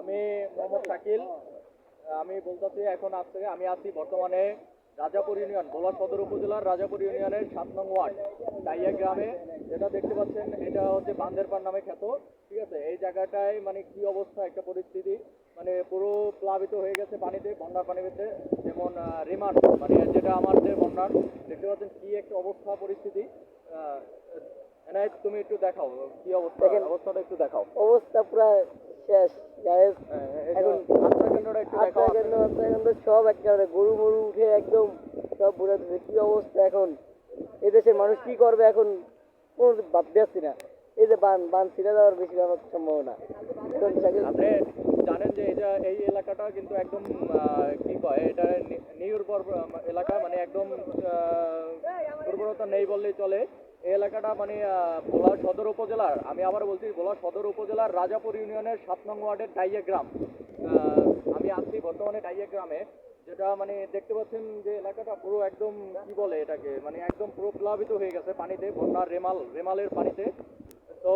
আমি মোহাম্মদ শাকিল। আমি বলতেছি এখন আজ থেকে আমি আছি বর্তমানে রাজাপুর ইউনিয়ন বোলা সদর উপজেলার রাজাপুর ইউনিয়নের সাত নং ওয়ার্ড ডাইয়া গ্রামে। যেটা দেখতে পাচ্ছেন এটা হচ্ছে বান্দেরপাড় নামে খ্যাত ঠিক আছে? এই জায়গাটায় মানে কি অবস্থা একটা পরিস্থিতি? মানে পুরো প্লাবিত হয়ে গেছে পানিতে বন্যার পানিতে যেমন রিমান্ড মানে যেটা আমার যে বন্যার দেখতে পাচ্ছেন কি একটা অবস্থা পরিস্থিতি। এনায়েত তুমি একটু দেখাও কি অবস্থা অবস্থাটা একটু দেখাও। অবস্থা পুরো শেষ গায়েস এখন আত্মা কেন্দ্র এখন তো সব একেবারে গরু মরু উঠে একদম সব বুড়ে দিচ্ছে কি অবস্থা এখন? এই দেশের মানুষ কি করবে এখন? কোন ভাবতে পারছি না। এই যে বান বান ছিঁড়ে দেওয়ার বেশি ব্যাপার সম্ভাবনা। আপনি জানেন যে এটা এই এলাকাটা কিন্তু একদম কি কয় এটা নির্ভর এলাকা মানে একদম উর্বরতা নেই বললেই চলে। এই এলাকাটা মানে ভোলা সদর উপজেলার, আমি আবার বলছি, ভোলা সদর উপজেলার রাজাপুর ইউনিয়নের সাত নং ওয়ার্ডের ডাইয়া গ্রাম। আমি আছি বর্তমানে ডাইয়া গ্রামে, যেটা মানে দেখতে পাচ্ছেন যে এলাকাটা পুরো একদম, কি বলে এটাকে মানে একদম পুরো প্লাবিত হয়ে গেছে পানিতে, বন্যার রেমাল, রেমালের পানিতে। তো